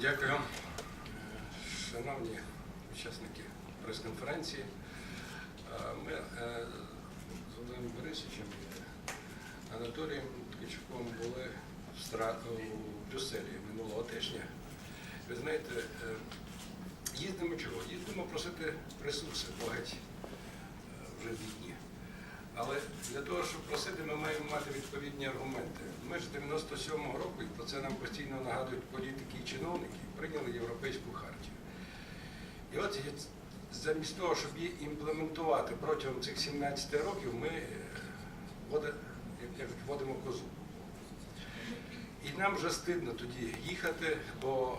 Дякую. Е, Шановні учасники прес-конференції, е, ми е, з Володимиром Борисовичем і Анатолієм Ткачуком були в Стра- у Брюсселі минулого тижня. Ви знаєте, їздимо чого? Їздимо просити ресурси, е, вже бідні. Але для того, щоб просити, ми маємо мати відповідні аргументи. Ми ж з 97-го року, і про це нам постійно нагадують політики і чиновники, прийняли Європейську хартію. І от замість того, щоб її імплементувати протягом цих 17 років, ми е, як кажуть, козу. І нам вже стидно тоді їхати, бо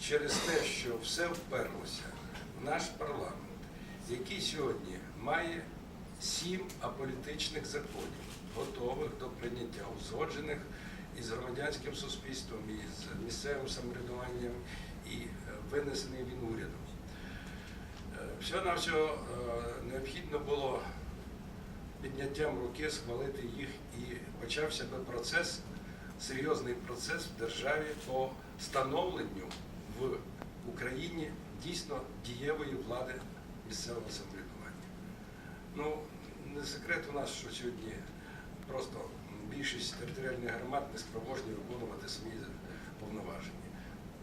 через те, що все вперлося наш парламент, який сьогодні має сім аполітичних законів, готових до прийняття, узгоджених із громадянським суспільством, із місцевим самоврядуванням і е, винесений він урядом. Все на все необхідно було підняттям руки схвалити їх і почався би процес, серйозний процес в державі по становленню в Україні дійсно дієвої влади місцевого самоврядування. Ну, не секрет у нас, що сьогодні просто більшість територіальних громад не спроможні виконувати свої повноваження.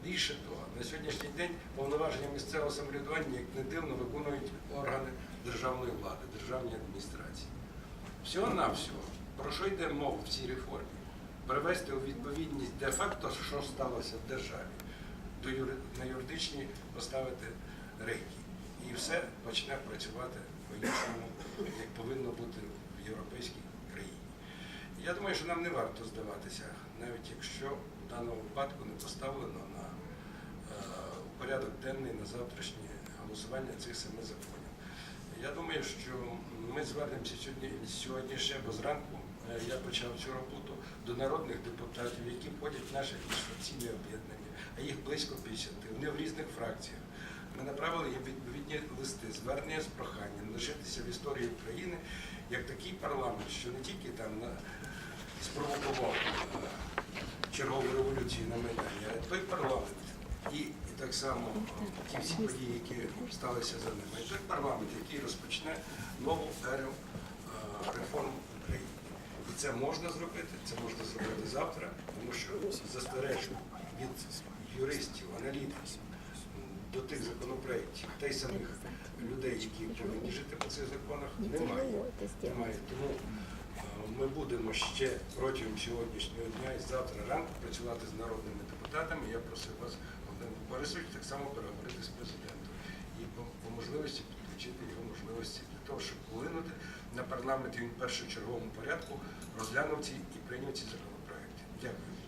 Більше того, на сьогоднішній день повноваження місцевого самоврядування, як не дивно, виконують органи державної влади, державні адміністрації. Всього-навсього, про що йде мова в цій реформі? Привести у відповідність де-факто, що сталося в державі, до юри- на юридичні поставити рейки. І все почне працювати по-іншому, як повинно бути в європейській країні. Я думаю, що нам не варто здаватися, навіть якщо в даному випадку не поставлено на е, порядок денний на завтрашнє голосування цих семи законів. Я думаю, що ми звернемося сьогодні, сьогодні ще, бо зранку е, я почав цю роботу до народних депутатів, які входять в наші міжфракційні об'єднання, а їх близько 50, вони в різних фракціях. Ми направили їм відповідні листи, звернення з проханням лишитися в історії України як такий парламент, що не тільки там спровокував е, чергову революцію на Майдані, а той парламент і, і так само е, ті всі події, які сталися за ними, і той парламент, який розпочне нову еру е, реформ в Україні. І це можна зробити, це можна зробити завтра, тому що застережень від юристів, аналітиків до тих законопроєктів та й самих людей, які повинні жити по цих законах, немає. немає. Тому е, ми будемо ще протягом сьогоднішнього дня і завтра ранку працювати з народними депутатами. Я просив вас, Володимир Борисович, так само переговорити з президентом і по, по можливості підключити його можливості для того, щоб вплинути на парламент і він в першочерговому порядку розглянув ці і прийняв ці законопроекти. Дякую.